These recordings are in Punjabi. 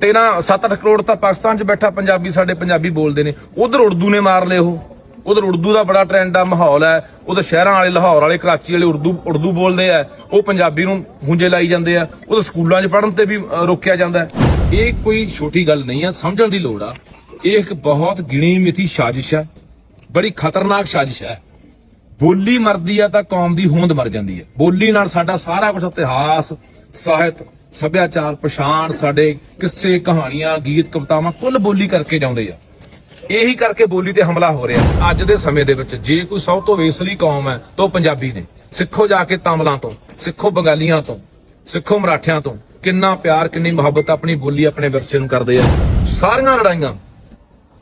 ਤੇ ਨਾ 7-8 ਕਰੋੜ ਤਾਂ ਪਾਕਿਸਤਾਨ 'ਚ ਬੈਠਾ, ਪੰਜਾਬੀ ਸਾਡੇ ਪੰਜਾਬੀ ਬੋਲਦੇ ਨੇ। ਉਧਰ ਉਰਦੂ ਨੇ ਮਾਰ ਲਏ ਉਹ। ਉਧਰ ਉਰਦੂ ਦਾ ਬੜਾ ਟ੍ਰੈਂਡ ਆ, ਮਾਹੌਲ ਹੈ। ਉਧਰ ਸ਼ਹਿਰਾਂ ਵਾਲੇ, ਲਾਹੌਰ ਵਾਲੇ, ਕਰਾਚੀ ਵਾਲੇ ਉਰਦੂ ਉਰਦੂ ਬੋਲਦੇ ਆ। ਉਹ ਪੰਜਾਬੀ ਨੂੰ ਹੁੰਜੇ ਲਾਈ ਜਾਂਦੇ ਆ। ਉਧਰ ਸਕੂਲਾਂ 'ਚ ਪੜ੍ਹਨ ਤੇ ਵੀ ਰੋਕਿਆ ਜਾਂਦਾ ਇਹ ਕੋਈ ਛੋਟੀ ਗੱਲ ਨਹੀਂ ਆ, ਸਮਝਣ ਦੀ ਲੋੜ ਆ। ਇਹ ਇੱਕ ਬਹੁਤ ਗਿਣੀ ਮਿਥੀ ਸਾਜ਼ਿਸ਼ ਹੈ ਬੜੀ ਖਤਰਨਾਕ ਸਾਜ਼ਿਸ਼ ਹੈ ਬੋਲੀ ਮਰਦੀ ਆ ਤਾਂ ਕੌਮ ਦੀ ਹੋਂਦ ਮਰ ਜਾਂਦੀ ਹੈ ਬੋਲੀ ਨਾਲ ਸਾਡਾ ਸਾਰਾ ਕੁਝ ਇਤਿਹਾਸ, ਸਾਹਿਤ ਸੱਭਿਆਚਾਰ, ਪਛਾਣ, ਸਾਡੇ ਕਿੱਸੇ, ਕਹਾਣੀਆਂ, ਗੀਤ, ਕਵਿਤਾਵਾਂ ਕੁੱਲ ਬੋਲੀ ਕਰਕੇ ਜਾਂਦੇ ਆ। ਇਹੀ ਕਰਕੇ ਬੋਲੀ ਤੇ ਹਮਲਾ ਹੋ ਰਿਹਾ ਅੱਜ ਦੇ ਸਮੇਂ ਦੇ ਵਿੱਚ। ਜੇ ਕੋਈ ਸਭ ਤੋਂ ਵੇਸਲੀ ਕੌਮ ਹੈ, ਤਾਂ ਉਹ ਪੰਜਾਬੀ ਨੇ। ਸਿੱਖੋ ਜਾ ਕੇ ਤਾਮਲਾਂ ਤੋਂ, ਸਿੱਖੋ ਬੰਗਾਲੀਆਂ ਤੋਂ, ਸਿੱਖੋ ਮਰਾਠਿਆਂ ਤੋਂ। ਕਿੰਨਾ ਪਿਆਰ, ਕਿੰਨੀ ਮੁਹੱਬਤ ਆਪਣੀ ਬੋਲੀ ਆਪਣੇ ਵਿਰਸੇ ਨੂੰ ਕਰਦੇ ਆ। ਸਾਰੀਆਂ ਲੜਾਈਆਂ,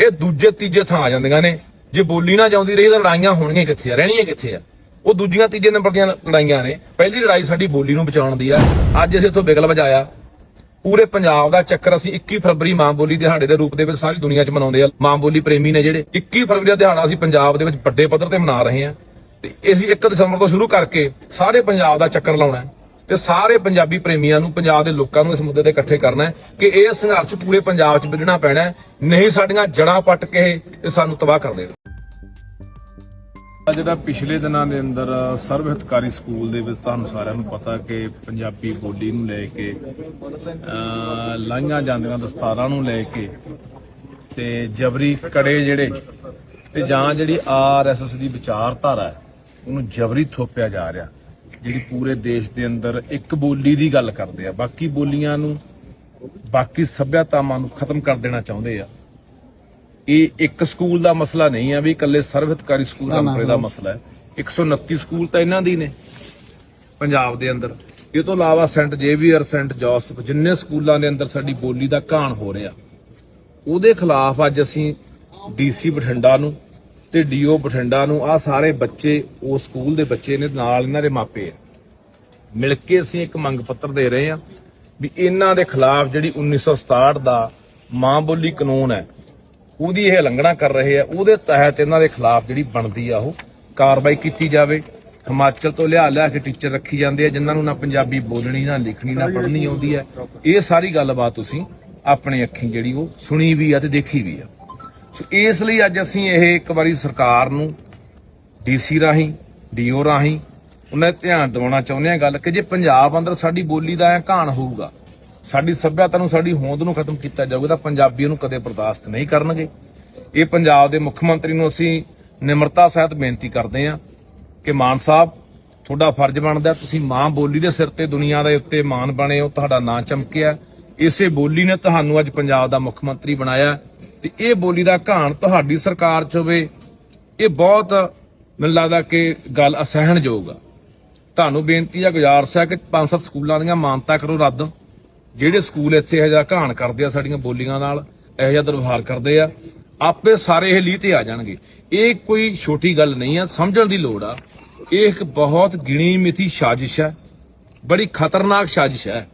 ਇਹ ਦੂਜੇ, ਤੀਜੇ ਥਾਂ ਆ ਜਾਂਦੀਆਂ ਨੇ। ਜੇ ਬੋਲੀ ਨਾ ਜਾਂਦੀ ਰਹੀ ਤਾਂ ਲੜਾਈਆਂ ਹੋਣਗੀਆਂ ਕਿੱਥੇ ਆ, ਰਹਿਣੀਆਂ ਕਿੱਥੇ ਆ? ਉਹ ਦੂਜੀਆਂ, ਤੀਜੇ ਨੰਬਰ ਦੀਆਂ ਲੜਾਈਆਂ ਨੇ। ਪਹਿਲੀ ਲੜਾਈ ਸਾਡੀ ਬੋਲੀ ਨੂੰ ਬਚਾਉਣ ਦੀ ਆ। ਅੱਜ ਅਸੀਂ ਇੱਥੋਂ ਬਿਗਲ ਵਜਾਇਆ। ਪੂਰੇ ਪੰਜਾਬ ਦਾ ਚੱਕਰ ਅਸੀਂ 21 ਫਰਵਰੀ ਮਾਂ ਬੋਲੀ ਦਿਹਾੜੇ ਦੇ ਰੂਪ ਦੇ ਵਿੱਚ ਸਾਰੀ ਦੁਨੀਆ 'ਚ ਮਨਾਉਂਦੇ ਆ। ਮਾਂ ਬੋਲੀ ਪ੍ਰੇਮੀ ਨੇ ਜਿਹੜੇ 21 ਫਰਵਰੀ ਦਾ ਦਿਹਾੜਾ ਅਸੀਂ ਪੰਜਾਬ ਦੇ ਵਿੱਚ ਵੱਡੇ ਪੱਧਰ ਤੇ ਮਨਾ ਰਹੇ ਹਾਂ ਤੇ ਅਸੀਂ 1 ਦਸੰਬਰ ਤੋਂ ਸ਼ੁਰੂ ਕਰਕੇ ਸਾਰੇ ਪੰਜਾਬ ਦਾ ਚੱਕਰ ਲਾਉਣਾ ਹੈ। ਤੇ ਸਾਰੇ ਪੰਜਾਬੀ ਪ੍ਰੇਮੀਆਂ ਨੂੰ, ਪੰਜਾਬ ਦੇ ਲੋਕਾਂ ਨੂੰ ਇਸ ਮੁੱਦੇ ਤੇ ਇਕੱਠੇ ਕਰਨਾ ਹੈ ਕਿ ਇਹ ਸੰਘਰਸ਼ ਪੂਰੇ ਪੰਜਾਬ 'ਚ ਵਿੱਢਣਾ ਪੈਣਾ ਨਹੀਂ ਸਾਡੀਆਂ ਜੜਾਂ ਪੱਟ ਕੇ ਇਹ ਸਾਨੂੰ ਤਬਾਹ ਕਰ ਦੇਣ। ਜਿਹੜਾ ਪਿਛਲੇ ਦਿਨਾਂ ਦੇ ਅੰਦਰ ਸਰਵ ਹਿਤਕਾਰੀ ਸਕੂਲ ਦੇ ਵਿੱਚ ਤੁਹਾਨੂੰ ਸਾਰਿਆਂ ਨੂੰ ਪਤਾ ਕਿ ਪੰਜਾਬੀ ਬੋਲੀ ਨੂੰ ਲੈ ਕੇ ਲਾਈਆਂ ਜਾਂਦੀਆਂ ਦਸਤਾਰਾਂ ਨੂੰ ਲੈ ਕੇ ਤੇ ਜਬਰੀ ਕੜੇ ਜਿਹੜੇ ਤੇ ਜਾਂ ਜਿਹੜੀ ਆਰਐਸਐਸ ਦੀ ਵਿਚਾਰਧਾਰਾ ਉਹਨੂੰ ਜਬਰੀ ਥੋਪਿਆ ਜਾ ਰਿਹਾ। ਜਿਹੜੀ ਪੂਰੇ ਦੇਸ਼ ਦੇ ਅੰਦਰ ਇੱਕ ਬੋਲੀ ਦੀ ਗੱਲ ਕਰਦੇ ਆ, ਬਾਕੀ ਬੋਲੀਆਂ ਨੂੰ ਬਾਕੀ ਸੱਭਿਆਤਾਵਾਂ ਨੂੰ ਖਤਮ ਕਰ ਦੇਣਾ ਚਾਹੁੰਦੇ ਆ। ਇਹ ਇੱਕ ਸਕੂਲ ਦਾ ਮਸਲਾ ਨਹੀਂ ਆ ਵੀ ਇਕੱਲੇ ਸਰਵਿਤਕਾਰੀ ਸਕੂਲ ਰੰਪਰੇ ਦਾ ਮਸਲਾ ਹੈ। 129 ਸਕੂਲ ਤਾਂ ਇਹਨਾਂ ਦੀ ਨੇ ਪੰਜਾਬ ਦੇ ਅੰਦਰ। ਇਹ ਤੋਂ ਇਲਾਵਾ ਸੈਂਟ ਜੇਵੀਅਰ ਸੈਂਟ ਜੋਸਫ ਜਿੰਨੇ ਸਕੂਲਾਂ ਦੇ ਅੰਦਰ ਸਾਡੀ ਬੋਲੀ ਦਾ ਘਾਣ ਹੋ ਰਿਹਾ। ਉਹਦੇ ਖਿਲਾਫ ਅੱਜ ਅਸੀਂ ਡੀਸੀ ਬਠਿੰਡਾ ਨੂੰ ਤੇ ਡੀਓ ਬਠਿੰਡਾ ਨੂੰ ਆ ਸਾਰੇ ਬੱਚੇ ਉਹ ਸਕੂਲ ਦੇ ਬੱਚੇ ਨੇ ਨਾਲ ਇਹਨਾਂ ਦੇ ਮਾਪੇ ਆ। ਮਿਲ ਕੇ ਅਸੀਂ ਇੱਕ ਮੰਗ ਪੱਤਰ ਦੇ ਰਹੇ ਹਾਂ ਵੀ ਇਹਨਾਂ ਦੇ ਖਿਲਾਫ ਜਿਹੜੀ 1967 ਦਾ ਮਾਂ ਬੋਲੀ ਕਾਨੂੰਨ ਹੈ ਉਹਦੀ ਇਹ ਉਲੰਘਣਾ ਕਰ ਰਹੇ ਆ, ਉਹਦੇ ਤਹਿਤ ਇਹਨਾਂ ਦੇ ਖਿਲਾਫ ਜਿਹੜੀ ਬਣਦੀ ਆ ਉਹ ਕਾਰਵਾਈ ਕੀਤੀ ਜਾਵੇ। ਹਿਮਾਚਲ ਤੋਂ ਲਿਆ ਲਿਆ ਕੇ ਟੀਚਰ ਰੱਖੀ ਜਾਂਦੇ ਆ, ਜਿਨ੍ਹਾਂ ਨੂੰ ਨਾ ਪੰਜਾਬੀ ਬੋਲਣੀ, ਨਾ ਲਿਖਣੀ, ਨਾ ਪੜ੍ਹਨੀ ਆਉਂਦੀ ਹੈ ਇਹ ਸਾਰੀ ਗੱਲਬਾਤ ਤੁਸੀਂ ਆਪਣੇ ਅੱਖੀਂ ਜਿਹੜੀ ਉਹ ਸੁਣੀ ਵੀ ਆ ਤੇ ਦੇਖੀ ਵੀ ਆ। ਸੋ ਇਸ ਲਈ ਅੱਜ ਅਸੀਂ ਇਹ ਇੱਕ ਵਾਰੀ ਸਰਕਾਰ ਨੂੰ ਡੀਸੀ ਰਾਹੀਂ, ਡੀਓ ਰਾਹੀਂ ਉਹਨਾਂ ਧਿਆਨ ਦਿਵਾਉਣਾ ਚਾਹੁੰਦੇ ਆ ਗੱਲ ਕਿ ਜੇ ਪੰਜਾਬ ਅੰਦਰ ਸਾਡੀ ਬੋਲੀ ਦਾ ਐ ਘਾਣ ਹੋਊਗਾ ਸਾਡੀ ਸੱਭਿਅਤਾ ਨੂੰ, ਸਾਡੀ ਹੋਂਦ ਨੂੰ ਖਤਮ ਕੀਤਾ ਜਾਊਗਾ ਤਾਂ ਪੰਜਾਬੀ ਉਹਨੂੰ ਕਦੇ ਬਰਦਾਸ਼ਤ ਨਹੀਂ ਕਰਨਗੇ। ਇਹ ਪੰਜਾਬ ਦੇ ਮੁੱਖ ਮੰਤਰੀ ਨੂੰ ਅਸੀਂ ਨਿਮਰਤਾ ਸਹਿਤ ਬੇਨਤੀ ਕਰਦੇ ਹਾਂ ਕਿ ਮਾਨ ਸਾਹਿਬ, ਤੁਹਾਡਾ ਫਰਜ਼ ਬਣਦਾ, ਤੁਸੀਂ ਮਾਂ ਬੋਲੀ ਦੇ ਸਿਰ ਤੇ ਦੁਨੀਆ ਦੇ ਉੱਤੇ ਮਾਨ ਬਣੇ ਹੋ, ਤੁਹਾਡਾ ਨਾਂ ਚਮਕਿਆ। ਇਸੇ ਬੋਲੀ ਨੇ ਤੁਹਾਨੂੰ ਅੱਜ ਪੰਜਾਬ ਦਾ ਮੁੱਖ ਮੰਤਰੀ ਬਣਾਇਆ। ਤੇ ਇਹ ਬੋਲੀ ਦਾ ਘਾਣ ਤੁਹਾਡੀ ਸਰਕਾਰ 'ਚ ਹੋਵੇ, ਇਹ ਬਹੁਤ ਮੈਨੂੰ ਲੱਗਦਾ ਕਿ ਗੱਲ ਅਸਹਿਣਯੋਗ ਆ। ਤੁਹਾਨੂੰ ਬੇਨਤੀ ਆ ਗੁਜ਼ਾਰਸ਼ ਹੈ ਕਿ ਪੰਜ ਸੱਤ ਸਕੂਲਾਂ ਦੀਆਂ ਮਾਨਤਾ ਕਰੋ ਰੱਦ। ਜਿਹੜੇ ਸਕੂਲ ਇੱਥੇ ਇਹ ਜਿਹਾ ਘਾਣ ਕਰਦੇ ਆ ਸਾਡੀਆਂ ਬੋਲੀਆਂ ਨਾਲ, ਇਹੋ ਜਿਹਾ ਦੁਰਵਿਹਾਰ ਕਰਦੇ ਆ, ਆਪੇ ਸਾਰੇ ਇਹ ਲੀਹ ਤੇ ਆ ਜਾਣਗੇ। ਇਹ ਕੋਈ ਛੋਟੀ ਗੱਲ ਨਹੀਂ ਆ, ਸਮਝਣ ਦੀ ਲੋੜ ਆ। ਇਹ ਇੱਕ ਬਹੁਤ ਗਿਣੀ ਮਿਥੀ ਸਾਜ਼ਿਸ਼ ਹੈ, ਬੜੀ ਖਤਰਨਾਕ ਸਾਜ਼ਿਸ਼ ਹੈ।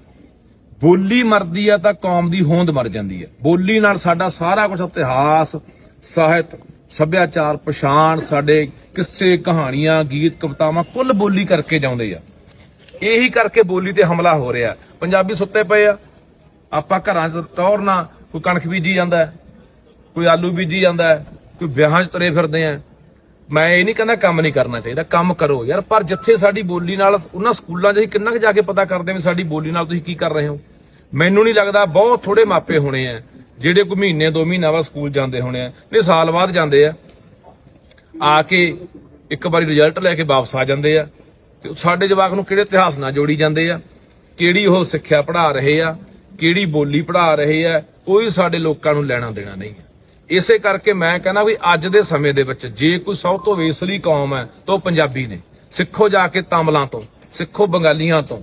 ਬੋਲੀ ਮਰਦੀ ਆ ਤਾਂ ਕੌਮ ਦੀ ਹੋਂਦ ਮਰ ਜਾਂਦੀ ਹੈ। ਬੋਲੀ ਨਾਲ ਸਾਡਾ ਸਾਰਾ ਕੁਝ ਇਤਿਹਾਸ, ਸਾਹਿਤ, ਸੱਭਿਆਚਾਰ, ਪਛਾਣ, ਸਾਡੇ ਕਿੱਸੇ ਕਹਾਣੀਆਂ, ਗੀਤ, ਕਵਿਤਾਵਾਂ ਕੁੱਲ ਬੋਲੀ ਕਰਕੇ ਜਾਂਦੇ ਆ। ਇਹੀ ਕਰਕੇ ਬੋਲੀ ਤੇ ਹਮਲਾ ਹੋ ਰਿਹਾ। ਪੰਜਾਬੀ ਸੁੱਤੇ ਪਏ ਆ। ਆਪਾਂ ਘਰਾਂ 'ਚ ਟੌਰਨਾ, ਕੋਈ ਕਣਕ ਬੀਜੀ ਜਾਂਦਾ ਕੋਈ ਆਲੂ ਬੀਜੀ ਜਾਂਦਾ ਕੋਈ ਵਿਆਹਾਂ 'ਚ ਤੁਰੇ ਫਿਰਦੇ ਆ। ਮੈਂ ਇਹ ਨਹੀਂ ਕਹਿੰਦਾ ਕੰਮ ਨਹੀਂ ਕਰਨਾ ਚਾਹੀਦਾ, ਕੰਮ ਕਰੋ ਯਾਰ। ਪਰ ਜਿੱਥੇ ਸਾਡੀ ਬੋਲੀ ਨਾਲ, ਉਹਨਾਂ ਸਕੂਲਾਂ 'ਚ ਅਸੀਂ ਕਿੰਨਾ ਕੁ ਜਾ ਕੇ ਪਤਾ ਕਰਦੇ ਵੀ ਸਾਡੀ ਬੋਲੀ ਨਾਲ ਤੁਸੀਂ ਕੀ ਕਰ ਰਹੇ ਹੋ। ਮੈਨੂੰ ਨਹੀਂ ਲੱਗਦਾ ਬਹੁਤ ਥੋੜੇ ਮਾਪੇ ਹੋਣੇ ਆ, ਜਿਹੜੇ ਕੋਈ ਮਹੀਨੇ, ਦੋ ਮਹੀਨਾ ਬਾਅਦ ਸਕੂਲ ਜਾਂਦੇ ਹੋਣੇ ਆ, ਨਹੀਂ, ਸਾਲ ਬਾਅਦ ਜਾਂਦੇ ਆ। ਆ ਕੇ ਇੱਕ ਵਾਰੀ ਰਿਜ਼ਲਟ ਲੈ ਕੇ ਵਾਪਸ ਆ ਜਾਂਦੇ ਆ। ਤੇ ਸਾਡੇ ਜਵਾਕ ਨੂੰ ਕਿਹੜੇ ਇਤਿਹਾਸ ਨਾਲ ਜੋੜੀ ਜਾਂਦੇ ਆ? ਕਿਹੜੀ ਉਹ ਸਿੱਖਿਆ ਪੜ੍ਹਾ ਰਹੇ ਆ? ਕਿਹੜੀ ਬੋਲੀ ਪੜ੍ਹਾ ਰਹੇ ਆ? ਕੋਈ ਸਾਡੇ ਲੋਕਾਂ ਨੂੰ ਲੈਣਾ ਦੇਣਾ ਨਹੀਂ ਹੈ ਇਸੇ ਕਰਕੇ ਮੈਂ ਕਹਿੰਦਾ ਵੀ ਅੱਜ ਦੇ ਸਮੇਂ ਦੇ ਵਿੱਚ ਜੇ ਕੋਈ ਸਭ ਤੋਂ ਵੇਸਲੀ ਕੌਮ ਹੈ ਤਾਂ ਉਹ ਪੰਜਾਬੀ ਨੇ। ਸਿੱਖੋ ਜਾ ਕੇ ਤਾਮਲਾਂ ਤੋਂ, ਸਿੱਖੋ ਬੰਗਾਲੀਆਂ ਤੋਂ,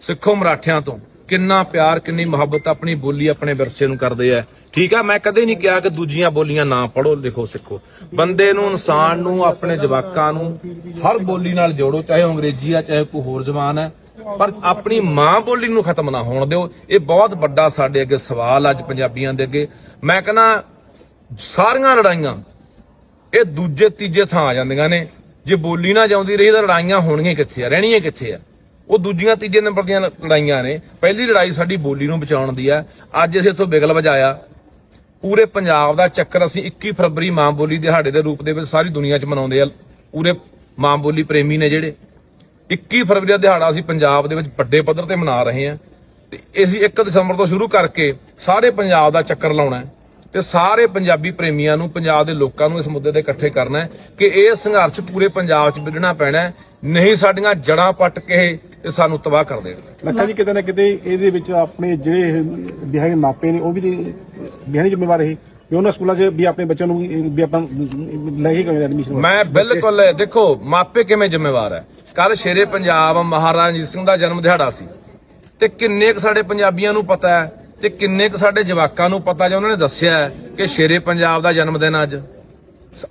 ਸਿੱਖੋ ਮਰਾਠਿਆਂ ਤੋਂ ਕਿੰਨਾ ਪਿਆਰ, ਕਿੰਨੀ ਮੁਹੱਬਤ ਆਪਣੀ ਬੋਲੀ ਆਪਣੇ ਵਿਰਸੇ ਨੂੰ ਕਰਦੇ ਆ। ਠੀਕ ਆ, ਮੈਂ ਕਦੇ ਨਹੀਂ ਕਿਹਾ ਕਿ ਦੂਜੀਆਂ ਬੋਲੀਆਂ ਨਾ ਪੜੋ ਲਿਖੋ, ਸਿੱਖੋ। ਬੰਦੇ ਨੂੰ, ਇਨਸਾਨ ਨੂੰ, ਆਪਣੇ ਜਵਾਕਾਂ ਨੂੰ ਹਰ ਬੋਲੀ ਨਾਲ ਜੋੜੋ, ਚਾਹੇ ਉਹ ਅੰਗਰੇਜ਼ੀ ਆ, ਚਾਹੇ ਕੋਈ ਹੋਰ ਜ਼ਬਾਨ ਹੈ ਪਰ ਆਪਣੀ ਮਾਂ ਬੋਲੀ ਨੂੰ ਖਤਮ ਨਾ ਹੋਣ ਦਿਓ। ਇਹ ਬਹੁਤ ਵੱਡਾ ਸਾਡੇ ਅੱਗੇ ਸਵਾਲ ਅੱਜ ਪੰਜਾਬੀਆਂ ਦੇ ਅੱਗੇ। ਮੈਂ ਕਹਿੰਦਾ, ਸਾਰੀਆਂ ਲੜਾਈਆਂ, ਇਹ ਦੂਜੇ, ਤੀਜੇ ਥਾਂ ਆ ਜਾਂਦੀਆਂ ਨੇ। ਜੇ ਬੋਲੀ ਨਾ ਜਾਂਦੀ ਰਹੀ ਤਾਂ ਲੜਾਈਆਂ ਹੋਣਗੀਆਂ ਕਿੱਥੇ ਆ, ਰਹਿਣੀਆਂ ਕਿੱਥੇ ਆ? ਉਹ ਦੂਜੀਆਂ, ਤੀਜੇ ਨੰਬਰ ਦੀਆਂ ਲੜਾਈਆਂ ਨੇ। ਪਹਿਲੀ ਲੜਾਈ ਸਾਡੀ ਬੋਲੀ ਨੂੰ ਬਚਾਉਣ ਦੀ ਆ। ਅੱਜ ਅਸੀਂ ਇੱਥੋਂ ਬਿਗਲ ਵਜਾਇਆ। ਪੂਰੇ ਪੰਜਾਬ ਦਾ ਚੱਕਰ ਅਸੀਂ 21 ਫਰਵਰੀ ਮਾਂ ਬੋਲੀ ਦਿਹਾੜੇ ਦੇ ਰੂਪ ਦੇ ਵਿੱਚ ਸਾਰੀ ਦੁਨੀਆ 'ਚ ਮਨਾਉਂਦੇ ਆ। ਪੂਰੇ ਮਾਂ ਬੋਲੀ ਪ੍ਰੇਮੀ ਨੇ ਜਿਹੜੇ। 21 ਫਰਵਰੀ ਦਾ ਦਿਹਾੜਾ ਅਸੀਂ ਪੰਜਾਬ ਦੇ ਵਿੱਚ ਵੱਡੇ ਪੱਧਰ ਤੇ ਮਨਾ ਰਹੇ ਹਾਂ ਤੇ ਅਸੀਂ 1 ਦਸੰਬਰ ਤੋਂ ਸ਼ੁਰੂ ਕਰਕੇ ਸਾਰੇ ਪੰਜਾਬ ਦਾ ਚੱਕਰ ਲਾਉਣਾ ਹੈ। ਤੇ ਸਾਰੇ ਪੰਜਾਬੀ ਪ੍ਰੇਮੀਆਂ ਨੂੰ ਪੰਜਾਬ ਦੇ ਲੋਕਾਂ ਨੂੰ ਇਸ ਮੁੱਦੇ ਤੇ ਇਕੱਠੇ ਕਰਨਾ ਹੈ ਕਿ ਇਹ ਸੰਘਰਸ਼ ਪੂਰੇ ਪੰਜਾਬ 'ਚ ਵਿੱਢਣਾ ਪੈਣਾ ਹੈ। ਨਹੀਂ ਸਾਡੀਆਂ ਜੜਾਂ ਪੱਟ ਕੇ ਇਹ ਸਾਨੂੰ ਤਬਾਹ ਕਰ ਦੇਣ। ਲੱਖਾ ਜੀ ਕਿਤੇ ਨਾ ਕਿਤੇ ਇਹਦੇ ਵਿੱਚ ਆਪਣੇ ਜਿਹੜੇ ਬਿਹਾਰੀ ਮਾਪੇ ਨੇ ਉਹ ਵੀ ਬਿਹਾਰੀ ਜ਼ਿੰਮੇਵਾਰ ਇਹ ਵੀ ਉਹਨਾਂ ਸਕੂਲਾਂ 'ਚ ਵੀ ਆਪਣੇ ਬੱਚਿਆਂ ਨੂੰ ਵੀ- ਆਪਾਂ ਲੈ ਕੇ ਗਏ ਐਡਮਿਸ਼ਨ ਮੈਂ ਬਿਲਕੁਲ ਦੇਖੋ ਮਾਪੇ ਕਿਵੇਂ ਜ਼ਿੰਮੇਵਾਰ ਹੈ? ਕੱਲ ਸ਼ੇਰੇ ਪੰਜਾਬ ਮਹਾਰਾਜਾ ਰਣਜੀਤ ਸਿੰਘ ਦਾ ਜਨਮ ਦਿਹਾੜਾ ਸੀ। ਤੇ ਕਿੰਨੇ ਕੁ ਸਾਡੇ ਪੰਜਾਬੀਆਂ ਨੂੰ ਪਤਾ ਹੈ ਤੇ ਕਿੰਨੇ ਕੁ ਸਾਡੇ ਜਵਾਕਾਂ ਨੂੰ ਪਤਾ ਜਾਂ ਉਹਨਾਂ ਨੇ ਦੱਸਿਆ ਕਿ ਸ਼ੇਰੇ ਪੰਜਾਬ ਦਾ ਜਨਮ ਦਿਨ ਅੱਜ?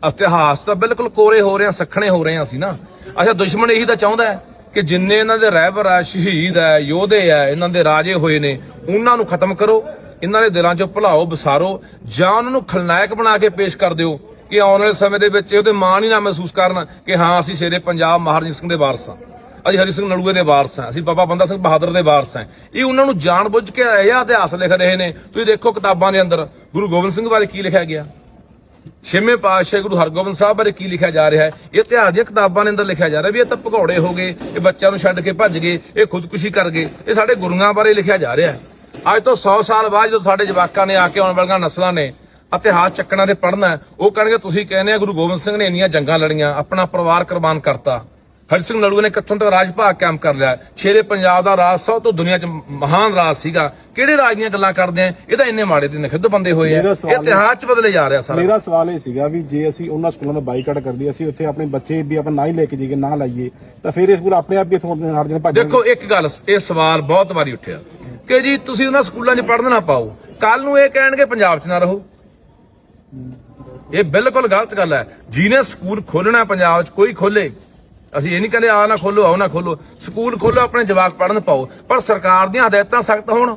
ਇਤਿਹਾਸ ਤਾਂ ਬਿਲਕੁਲ ਕੋਰੇ ਹੋ ਰਹੇ ਆ ਸਖਣੇ ਹੋ ਰਹੇ ਆ ਸੀ ਨਾ। ਅੱਛਾ, ਦੁਸ਼ਮਣ ਇਹੀ ਤਾਂ ਚਾਹੁੰਦਾ ਕਿ ਜਿੰਨੇ ਇਹਨਾਂ ਦੇ ਰਹਿਬਰ ਆ ਸ਼ਹੀਦ ਆ ਯੋਧੇ ਆ ਇਹਨਾਂ ਦੇ ਰਾਜੇ ਹੋਏ ਨੇ, ਉਹਨਾਂ ਨੂੰ ਖਤਮ ਕਰੋ, ਇਹਨਾਂ ਦੇ ਦਿਲਾਂ 'ਚੋਂ ਭੁਲਾਓ, ਵਿਸਾਰੋ, ਜਾਂ ਉਹਨਾਂ ਨੂੰ ਖਲਨਾਇਕ ਬਣਾ ਕੇ ਪੇਸ਼ ਕਰ ਦਿਓ ਕਿ ਆਉਣ ਵਾਲੇ ਸਮੇਂ ਦੇ ਵਿੱਚ ਉਹਦੇ ਮਾਣ ਹੀ ਨਾ ਮਹਿਸੂਸ ਕਰਨ ਕਿ ਹਾਂ, ਅਸੀਂ ਸ਼ੇਰੇ ਪੰਜਾਬ ਮਹਾਰਾਜਾ ਸਿੰਘ ਦੇ ਵਾਰਸ ਹਾਂ। ਅਸੀਂ ਹਰੀ ਸਿੰਘ ਨਲੂਏ ਦੇ ਵਾਰਸ ਹਾਂ, ਅਸੀਂ ਬਾਬਾ ਬੰਦਾ ਸਿੰਘ ਬਹਾਦਰ ਦੇ ਵਾਰਸ ਹਾਂ। ਇਹ ਉਹਨਾਂ ਨੂੰ ਜਾਣ ਬੁੱਝ ਕੇ ਇਹ ਇਤਿਹਾਸ ਲਿਖ ਰਹੇ ਨੇ। ਤੁਸੀਂ ਦੇਖੋ ਕਿਤਾਬਾਂ ਦੇ ਅੰਦਰ, ਗੁਰੂ ਗੋਬਿੰਦ ਸਿੰਘ ਬਾਰੇ ਕੀ ਲਿਖਿਆ ਗਿਆ? ਛੇਵੇਂ ਪਾਤਸ਼ਾਹ ਗੁਰੂ ਹਰਗੋਬਿੰਦ ਸਾਹਿਬ ਬਾਰੇ ਕੀ ਲਿਖਿਆ ਜਾ ਰਿਹਾ ਹੈ? ਇਹ ਇਤਿਹਾਸ ਦੀਆਂ ਕਿਤਾਬਾਂ ਦੇ ਅੰਦਰ ਲਿਖਿਆ ਜਾ ਰਿਹਾ ਵੀ ਇਹ ਤਾਂ ਭਗੌੜੇ ਹੋ ਗਏ, ਇਹ ਬੱਚਿਆਂ ਨੂੰ ਛੱਡ ਕੇ ਭੱਜ ਗਏ, ਇਹ ਖੁਦਕੁਸ਼ੀ ਕਰ ਗਏ, ਇਹ ਸਾਡੇ ਗੁਰੂਆਂ ਬਾਰੇ ਲਿਖਿਆ ਜਾ ਰਿਹਾ ਹੈ। ਅੱਜ ਤੋਂ 100 ਸਾਲ ਬਾਅਦ ਜਦੋਂ ਸਾਡੇ ਜਵਾਕਾਂ ਨੇ ਆ ਕੇ ਆਉਣ ਵਾਲੀਆਂ ਨਸਲਾਂ ਨੇ ਇਤਿਹਾਸ ਚੱਕਣਾ ਤੇ ਪੜਨਾ ਉਹ ਕਹਿਣਗੇ, ਤੁਸੀਂ ਕਹਿੰਦੇ ਆ ਗੁਰੂ ਗੋਬਿੰਦ ਸਿੰਘ ਨੇ ਇੰਨੀਆਂ ਜੰਗਾਂ ਲੜੀਆਂ, ਆਪਣਾ ਪਰਿਵਾਰ ਕੁਰਬਾਨ ਕਰਤਾ। ਹਰੀ ਸਿੰਘ ਨਲੂਏ ਨੇ ਕਿੱਥੋਂ ਤੱਕ ਰਾਜ ਭਾਗ ਕਾਇਮ ਕਰ ਲਿਆ? ਸ਼ੇਰੇ ਪੰਜਾਬ ਦਾ ਰਾਜ ਸਭ ਤੋਂ ਦੁਨੀਆ 'ਚ ਮਹਾਨ ਰਾਜ ਸੀਗਾ। ਕਿਹੜੇ ਰਾਜ ਦੀਆਂ ਗੱਲਾਂ ਕਰਦੇ ਆ? ਇਹ ਤਾਂ ਇੰਨੇ ਮਾੜੇ ਤੇ ਨਖਿੱਧ ਬੰਦੇ ਹੋਏ ਆ। ਇਤਿਹਾਸ 'ਚ ਬਦਲੇ ਜਾ ਰਿਹਾ ਸਾਰਾ। ਮੇਰਾ ਸਵਾਲ ਇਹ ਸੀਗਾ ਵੀ ਜੇ ਅਸੀਂ ਉਹਨਾਂ ਸਕੂਲਾਂ ਦਾ ਬਾਈਕਾਟ ਕਰਦੀ ਅਸੀਂ ਉੱਥੇ ਆਪਣੇ ਬੱਚੇ ਵੀ ਆਪਾਂ ਨਾ ਹੀ ਲੈ ਕੇ ਜਾਈਏ ਨਾ ਲਾਈਏ ਤਾਂ ਫਿਰ ਇਹ ਸਕੂਲ ਆਪਣੇ ਆਪ ਹੀ ਇਥੋਂ ਹਟ ਜਾਣ ਭੱਜ। ਦੇਖੋ ਇੱਕ ਗੱਲ ਇਹ ਸਵਾਲ ਬਹੁਤ ਵਾਰੀ ਉੱਠਿਆ। ਕਿ ਜੀ ਤੁਸੀਂ ਉਹਨਾਂ ਸਕੂਲਾਂ 'ਚ ਪੜ੍ਹਨ ਨਾ ਪਾਓ। ਕੱਲ ਨੂੰ ਇਹ ਕਹਿਣਗੇ ਪੰਜਾਬ 'ਚ ਨਾ ਰਹੋ। ਇਹ ਬਿਲਕੁਲ ਗਲਤ ਗੱਲ ਹੈ। ਜਿਹਨੇ ਸਕੂਲ ਖੋਲਣਾ ਪੰਜਾਬ 'ਚ ਕੋਈ ਖੋਲੇ ਅਸੀਂ ਇਹ ਨਹੀਂ ਕਹਿੰਦੇ ਆ ਨਾ ਖੋਲੋ ਆਓ ਨਾ ਖੋਲੋ। ਸਕੂਲ ਖੋਲੋ, ਆਪਣੇ ਜਵਾਕ ਪੜ੍ਹਨ ਪਾਓ। ਪਰ ਸਰਕਾਰ ਦੀਆਂ ਹਦਾਇਤਾਂ ਸਖਤ ਹੋਣ।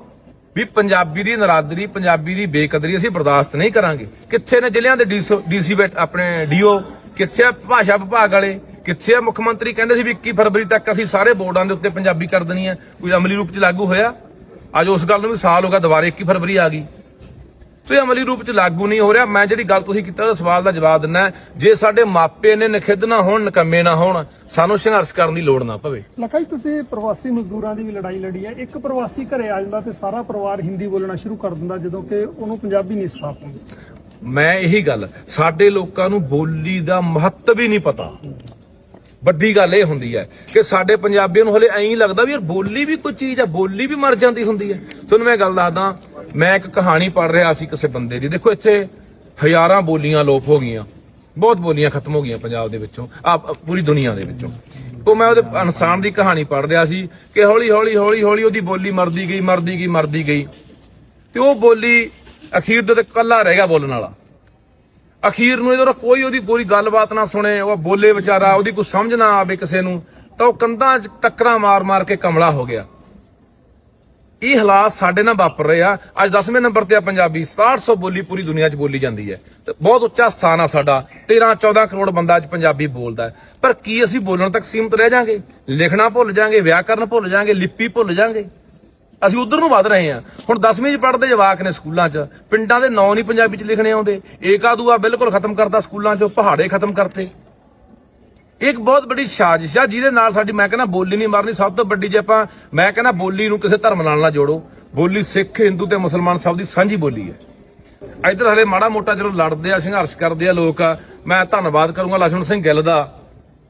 ਵੀ ਪੰਜਾਬੀ ਦੀ ਨਰਾਦਰੀ, ਪੰਜਾਬੀ ਦੀ ਬੇਕਦਰੀ ਅਸੀਂ ਬਰਦਾਸ਼ਤ ਨਹੀਂ ਕਰਾਂਗੇ। ਕਿੱਥੇ ਨੇ ਜ਼ਿਲ੍ਹਿਆਂ ਦੇ ਡੀਸੀ ਬੈਟ ਆਪਣੇ ਡੀਓ? ਕਿੱਥੇ ਆ ਭਾਸ਼ਾ ਵਿਭਾਗ ਵਾਲੇ? ਕਿੱਥੇ ਆ ਮੁੱਖ ਮੰਤਰੀ? ਕਹਿੰਦੇ ਸੀ ਵੀ 21 ਫਰਵਰੀ ਤੱਕ ਅਸੀਂ ਸਾਰੇ ਬੋਰਡਾਂ ਦੇ ਉੱਤੇ ਪੰਜਾਬੀ ਕਰ ਦੇਣੀ ਹੈ। ਕੋਈ ਅਮਲੀ ਰੂਪ 'ਚ ਲਾਗੂ ਹੋਇਆ? ਅੱਜ ਉਸ ਗੱਲ ਨੂੰ ਵੀ ਸਾਲ ਹੋ ਗਿਆ, ਦੁਬਾਰੇ 21 ਫਰਵਰੀ ਆ ਗਈ। ਸੋ ਇਹ ਅਮਲੀ ਰੂਪ 'ਚ ਲਾਗੂ ਨਹੀਂ ਹੋ ਰਿਹਾ। ਮੈਂ ਜਿਹੜੀ ਗੱਲ ਤੁਸੀਂ ਕੀਤਾ ਉਹਦਾ ਸਵਾਲ ਦਾ ਜਵਾਬ ਦਿੰਨਾ। ਜੇ ਸਾਡੇ ਮਾਪੇ ਨੇ ਨਖਿੱਧ ਨਾ ਹੋਣ ਨਕੰਮੇ ਨਾ ਹੋਣ ਸਾਨੂੰ ਸੰਘਰਸ਼ ਕਰਨ ਦੀ ਲੋੜ ਨਾ ਪਵੇ। ਲੱਖਾ ਜੀ ਤੁਸੀਂ ਪ੍ਰਵਾਸੀ ਮਜ਼ਦੂਰਾਂ ਦੀ ਵੀ ਲੜਾਈ ਲੜੀ ਹੈ। ਇੱਕ ਪ੍ਰਵਾਸੀ ਘਰੇ ਆ ਜਾਂਦਾ ਤੇ ਸਾਰਾ ਪਰਿਵਾਰ ਹਿੰਦੀ ਬੋਲਣਾ ਸ਼ੁਰੂ ਕਰ ਦਿੰਦਾ ਜਦੋਂ ਕਿ ਉਹਨੂੰ ਪੰਜਾਬੀ ਨਹੀਂ ਸਿਖਾ ਪਾਉਂਦੇ। ਮੈਂ ਇਹੀ ਗੱਲ ਸਾਡੇ ਲੋਕਾਂ ਨੂੰ ਬੋਲੀ ਦਾ ਮਹੱਤਵ ਹੀ ਨਹੀਂ ਪਤਾ। ਵੱਡੀ ਗੱਲ ਇਹ ਹੁੰਦੀ ਹੈ ਕਿ ਸਾਡੇ ਪੰਜਾਬੀਆਂ ਨੂੰ ਹਲੇ ਐਂ ਲੱਗਦਾ ਵੀ ਯਾਰ ਬੋਲੀ ਵੀ ਕੋਈ ਚੀਜ਼ ਆ, ਬੋਲੀ ਵੀ ਮਰ ਜਾਂਦੀ ਹੁੰਦੀ ਹੈ। ਤੁਹਾਨੂੰ ਮੈਂ ਗੱਲ ਦੱਸਦਾ, ਮੈਂ ਇੱਕ ਕਹਾਣੀ ਪੜ੍ਹ ਰਿਹਾ ਸੀ ਕਿਸੇ ਬੰਦੇ ਦੀ। ਦੇਖੋ ਇੱਥੇ ਹਜ਼ਾਰਾਂ ਬੋਲੀਆਂ ਲੋਪ ਹੋ ਗਈਆਂ। ਬਹੁਤ ਬੋਲੀਆਂ ਖਤਮ ਹੋ ਗਈਆਂ ਪੰਜਾਬ ਦੇ ਵਿੱਚੋਂ ਆ ਪੂਰੀ ਦੁਨੀਆ ਦੇ ਵਿੱਚੋਂ। ਉਹ ਮੈਂ ਉਹਦੇ ਇਨਸਾਨ ਦੀ ਕਹਾਣੀ ਪੜ੍ਹ ਰਿਹਾ ਸੀ ਕਿ ਹੌਲੀ ਹੌਲੀ ਹੌਲੀ ਹੌਲੀ ਉਹਦੀ ਬੋਲੀ ਮਰਦੀ ਗਈ ਮਰਦੀ ਗਈ ਮਰਦੀ ਗਈ। ਤੇ ਉਹ ਬੋਲੀ ਅਖੀਰ ਤੇ ਕੱਲਾ ਰਹਿ ਗਿਆ ਬੋਲਣ ਵਾਲਾ। ਅਖੀਰ ਨੂੰ ਇਹਦਾ ਕੋਈ ਉਹਦੀ ਪੂਰੀ ਗੱਲਬਾਤ ਨਾ ਸੁਣੇ, ਉਹ ਬੋਲੇ ਵਿਚਾਰਾ, ਉਹਦੀ ਕੋਈ ਸਮਝ ਨਾ ਆਵੇ ਕਿਸੇ ਨੂੰ, ਤਾਂ ਉਹ ਕੰਧਾਂ 'ਚ ਟੱਕਰਾਂ ਮਾਰ-ਮਾਰ ਕੇ ਕਮਲਾ ਹੋ ਗਿਆ। ਇਹ ਹਾਲਾਤ ਸਾਡੇ ਨਾਲ ਵਾਪਰ ਰਹੇ ਆ। ਅੱਜ 10ਵੇਂ ਨੰਬਰ ਤੇ ਆ ਪੰਜਾਬੀ 6700 ਬੋਲੀ ਪੂਰੀ ਦੁਨੀਆ 'ਚ ਬੋਲੀ ਜਾਂਦੀ ਹੈ। ਤੇ ਬਹੁਤ ਉੱਚਾ ਸਥਾਨ ਆ ਸਾਡਾ। 13 14 ਕਰੋੜ ਬੰਦਾ ਅੱਜ ਪੰਜਾਬੀ ਬੋਲਦਾ ਹੈ। ਪਰ ਕੀ ਅਸੀਂ ਬੋਲਣ ਤੱਕ ਸੀਮਤ ਰਹਿ ਜਾਾਂਗੇ? ਲਿਖਣਾ ਭੁੱਲ ਜਾਾਂਗੇ, ਵਿਆਕਰਨ ਭੁੱਲ ਜਾਾਂਗੇ, ਲਿਪੀ ਭੁੱਲ ਜਾਾਂਗੇ। ਅਸੀਂ ਉਧਰ ਨੂੰ ਵੱਧ ਰਹੇ ਹਾਂ। ਹੁਣ 10ਵੀਂ ਚ ਪੜ੍ਹਦੇ ਜਵਾਕ ਨੇ ਸਕੂਲਾਂ 'ਚ। ਪਿੰਡਾਂ ਦੇ ਨਾਂ ਨਹੀਂ ਪੰਜਾਬੀ 'ਚ ਲਿਖਣੇ ਆਉਂਦੇ। ਏਕਾ ਦੂਆ ਬਿਲਕੁਲ ਖਤਮ ਕਰਤਾ ਸਕੂਲਾਂ 'ਚੋਂ, ਪਹਾੜੇ ਖਤਮ ਕਰਤੇ। ਇੱਕ ਬਹੁਤ ਵੱਡੀ ਸਾਜ਼ਿਸ਼ ਆ, ਜਿਹਦੇ ਨਾਲ ਸਾਡੀ ਮੈਂ ਕਹਿੰਦਾ ਬੋਲੀ ਨਹੀਂ ਮਰਨੀ। ਸਭ ਤੋਂ ਵੱਡੀ ਜੇ ਆਪਾਂ ਮੈਂ ਕਹਿੰਦਾ ਬੋਲੀ ਨੂੰ ਕਿਸੇ ਧਰਮ ਨਾਲ ਨਾ ਜੋੜੋ। ਬੋਲੀ ਸਿੱਖ, ਹਿੰਦੂ ਤੇ ਮੁਸਲਮਾਨ ਸਭ ਦੀ ਸਾਂਝੀ ਬੋਲੀ ਹੈ। ਇਧਰ ਹਲੇ ਮਾੜਾ ਮੋਟਾ ਜਦੋਂ ਲੜਦੇ ਆ, ਸੰਘਰਸ਼ ਕਰਦੇ ਆ ਲੋਕ, ਮੈਂ ਧੰਨਵਾਦ ਕਰੂੰਗਾ ਲਖਮਣ ਸਿੰਘ ਗਿੱਲ ਦਾ,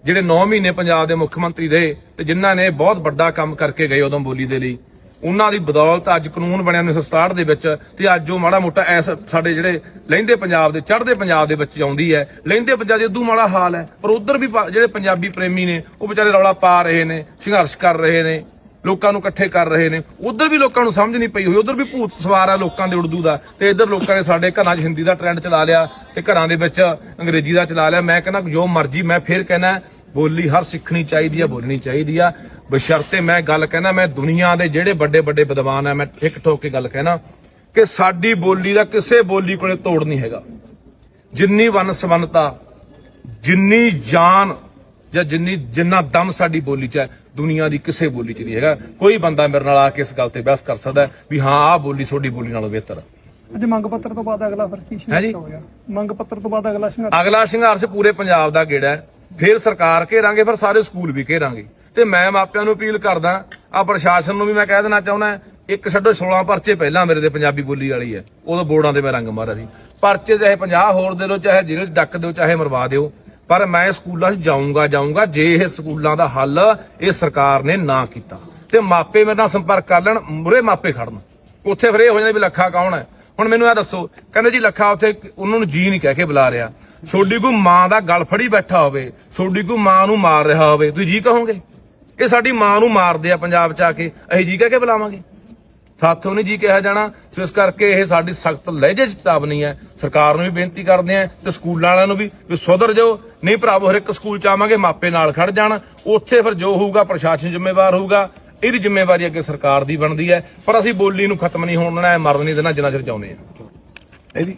ਜਿਹੜੇ 9 ਮਹੀਨੇ ਪੰਜਾਬ ਦੇ ਮੁੱਖ ਮੰਤਰੀ ਰਹੇ ਤੇ ਜਿਨ੍ਹਾਂ ਨੇ ਬਹੁਤ ਵੱਡਾ ਕੰਮ ਕਰਕੇ ਗਏ ਉਦੋਂ ਬੋਲੀ ਦੇ ਲਈ। ਉਹਨਾਂ ਦੀ ਬਦੌਲਤ ਅੱਜ ਕਾਨੂੰਨ ਬਣਿਆ 1967 ਦੇ ਵਿੱਚ ਤੇ ਅੱਜ ਉਹ ਮਾੜਾ ਮੋਟਾ ਐਸ ਸਾਡੇ ਜਿਹੜੇ ਲਹਿੰਦੇ ਪੰਜਾਬ ਦੇ, ਚੜ੍ਹਦੇ ਪੰਜਾਬ ਦੇ ਵਿੱਚ ਆਉਂਦੀ ਹੈ। ਲਹਿੰਦੇ ਪੰਜਾਬ ਦੇ ਉਦੋਂ ਮਾੜਾ ਹਾਲ ਹੈ, ਪਰ ਉਧਰ ਵੀ ਜਿਹੜੇ ਪੰਜਾਬੀ ਪ੍ਰੇਮੀ ਨੇ, ਉਹ ਵਿਚਾਰੇ ਰੌਲਾ ਪਾ ਰਹੇ ਨੇ, ਸੰਘਰਸ਼ ਕਰ ਰਹੇ ਨੇ, ਲੋਕਾਂ ਨੂੰ ਇਕੱਠੇ ਕਰ ਰਹੇ ਨੇ। ਉਧਰ ਵੀ ਲੋਕਾਂ ਨੂੰ ਸਮਝ ਨਹੀਂ ਪਈ ਹੋਈ, ਉਧਰ ਵੀ ਭੂਤ ਸਵਾਰ ਆ ਲੋਕਾਂ ਦੇ ਉਰਦੂ ਦਾ ਤੇ ਇੱਧਰ ਲੋਕਾਂ ਨੇ ਸਾਡੇ ਘਰਾਂ 'ਚ ਹਿੰਦੀ ਦਾ ਟ੍ਰੈਂਡ ਚਲਾ ਲਿਆ ਤੇ ਘਰਾਂ ਦੇ ਵਿੱਚ ਅੰਗਰੇਜ਼ੀ ਦਾ ਚਲਾ ਲਿਆ। ਮੈਂ ਕਹਿੰਦਾ ਜੋ ਮਰਜ਼ੀ, ਮੈਂ ਫੇਰ ਕਹਿੰਦਾ ਬੋਲੀ ਹਰ ਸਿੱਖਣੀ ਚਾਹੀਦੀ ਆ ਬੋਲਣੀ ਚਾਹੀਦੀ ਆ। ਬਸ਼ਰਤੇ ਮੈਂ ਗੱਲ ਕਹਿਣਾ ਮੈਂ ਦੁਨੀਆ ਦੇ ਜਿਹੜੇ ਵੱਡੇ ਵੱਡੇ ਵਿਦਵਾਨ ਆ ਮੈਂ ਇੱਕ ਠੋਕ ਕੇ ਗੱਲ ਕਹਿਣਾ ਕਿ ਸਾਡੀ ਬੋਲੀ ਦਾ ਕਿਸੇ ਬੋਲੀ ਕੋਲੇ ਤੋੜ ਨਹੀਂ ਹੈਗਾ। ਜਿੰਨੀ ਵੰਨ ਸਵੰਨਤਾ ਜਿੰਨੀ ਜਾਨ ਜਾਂ ਜਿੰਨੀ ਜਿੰਨਾ ਦਮ ਸਾਡੀ ਬੋਲੀ 'ਚ ਹੈ ਦੁਨੀਆ ਦੀ ਕਿਸੇ ਬੋਲੀ 'ਚ ਨਹੀਂ ਹੈਗਾ। ਕੋਈ ਬੰਦਾ ਮੇਰੇ ਨਾਲ ਆ ਕੇ ਇਸ ਗੱਲ ਤੇ ਬਹਿਸ ਕਰ ਸਕਦਾ ਵੀ ਹਾਂ ਆਹ ਬੋਲੀ ਤੁਹਾਡੀ ਬੋਲੀ ਨਾਲੋਂ ਬਿਹਤਰ ਹੈ ਅੱਜ ਮੰਗ ਪੱਤਰ ਤੋਂ ਬਾਅਦ ਅਗਲਾ ਫਿਰ ਕੀ ਹੈਂ ਹੋਇਆ ਮੰਗ ਪੱਤਰ ਤੋਂ ਬਾਅਦ ਅਗਲਾ ਸੰਘਰਸ਼? ਅਗਲਾ ਸੰਘਰਸ਼ ਪੂਰੇ ਪੰਜਾਬ ਦਾ ਗੇੜਾ ਹੈ। ਫਿਰ ਸਰਕਾਰ ਘੇਰਾਂਗੇ, ਫਿਰ ਸਾਰੇ ਸਕੂਲ ਵੀ ਘੇਰਾਂਗੇ। ਤੇ ਮੈਂ ਮਾਪਿਆਂ ਨੂੰ ਅਪੀਲ ਕਰਦਾ ਆ ਪ੍ਰਸ਼ਾਸਨ ਨੂੰ ਵੀ ਮੈਂ ਕਹਿ ਦੇਣਾ ਚਾਹੁੰਦਾ, ਇੱਕ ਛੱਡੋ 16 ਪਰਚੇ ਪਹਿਲਾਂ ਮੇਰੇ ਦੇ ਪੰਜਾਬੀ ਬੋਲੀ ਵਾਲੀ ਹੈ ਉਦੋਂ ਬੋਰਡਾਂ ਤੇ ਮੈਂ ਰੰਗ ਮਾਰਿਆ ਸੀ। ਪਰਚੇ ਚਾਹੇ 50 ਹੋਰ ਦੇ ਲਓ ਚਾਹੇ ਜੇਲ੍ਹ 'ਚ ਡੱਕ ਦਿਓ, ਚਾਹੇ ਮਰਵਾ ਦਿਓ, ਪਰ ਮੈਂ ਸਕੂਲਾਂ 'ਚ ਜਾਊਂਗਾ ਜਾਊਂਗਾ, ਜੇ ਇਹ ਸਕੂਲਾਂ ਦਾ ਹੱਲ ਇਹ ਸਰਕਾਰ ਨੇ ਨਾ ਕੀਤਾ। ਤੇ ਮਾਪੇ ਮੇਰੇ ਨਾਲ ਸੰਪਰਕ ਕਰ ਲੈਣ, ਮੁਰੇ ਮਾਪੇ ਖੜਨ। ਉੱਥੇ ਫਿਰ ਇਹ ਹੋ ਜਾਂਦਾ ਵੀ ਲੱਖਾ ਕੌਣ ਹੈ ਹੁਣ ਮੈਨੂੰ ਇਹ ਦੱਸੋ, ਕਹਿੰਦੇ ਜੀ ਲੱਖਾ ਉੱਥੇ ਉਹਨਾਂ ਨੂੰ ਜੀ ਨਹੀਂ ਕਹਿ ਕੇ ਬੁਲਾ ਰਿਹਾ। ਛੋਡੀ ਕੋ ਮਾਂ ਦਾ ਗਲ ਫੜੀ ਬੈਠਾ ਹੋਵੇ ਛੋਡੀ ਕੋ ਮਾਂ ਨੂੰ ਮਾਰ ਰਿਹਾ ਹੋਵੇ, ਤੁਸੀਂ ਜੀ ਕਹੋਗੇ? ਇਹ ਸਾਡੀ ਮਾਂ ਨੂੰ ਮਾਰਦੇ ਆ ਪੰਜਾਬ ਚ ਆ ਕੇ, ਅਸੀਂ ਜੀ ਕਹਿ ਕੇ ਬੁਲਾਵਾਂਗੇ। ਸਾਥੋਂ ਨਹੀਂ ਜੀ ਕਿਹਾ ਜਾਣਾ ਸੋ ਇਸ ਕਰਕੇ ਇਹ ਸਾਡੀ ਸਖਤ ਲਹਿਜੇ ਚ ਚੇਤਾਵਨੀ ਹੈ। ਸਰਕਾਰ ਨੂੰ ਵੀ ਬੇਨਤੀ ਕਰਦੇ ਆ ਤੇ ਸਕੂਲਾਂ ਵਾਲਿਆਂ ਨੂੰ ਵੀ ਵੀ ਸੁਧਰ ਜਾਓ। ਨਹੀਂ ਭਰਾਵੋ, ਹਰ ਇੱਕ ਸਕੂਲ ਚ ਆਵਾਂਗੇ, ਮਾਪੇ ਨਾਲ ਖੜ ਜਾਣ। ਉੱਥੇ ਫਿਰ ਜੋ ਹੋਊਗਾ, ਪ੍ਰਸ਼ਾਸਨ ਜ਼ਿੰਮੇਵਾਰ ਹੋਊਗਾ। ਇਹਦੀ ਜ਼ਿੰਮੇਵਾਰੀ ਅੱਗੇ ਸਰਕਾਰ ਦੀ ਬਣਦੀ ਹੈ, ਪਰ ਅਸੀਂ ਬੋਲੀ ਨੂੰ ਖਤਮ ਨਹੀਂ ਹੋਣ ਦੇਣਾ, ਇਹ ਮਰਨ ਨਹੀਂ ਦੇਣਾ, ਜਿੰਨਾ ਚਿਰ ਚਾਹੁੰਦੇ ਆ ਇਹਦੀ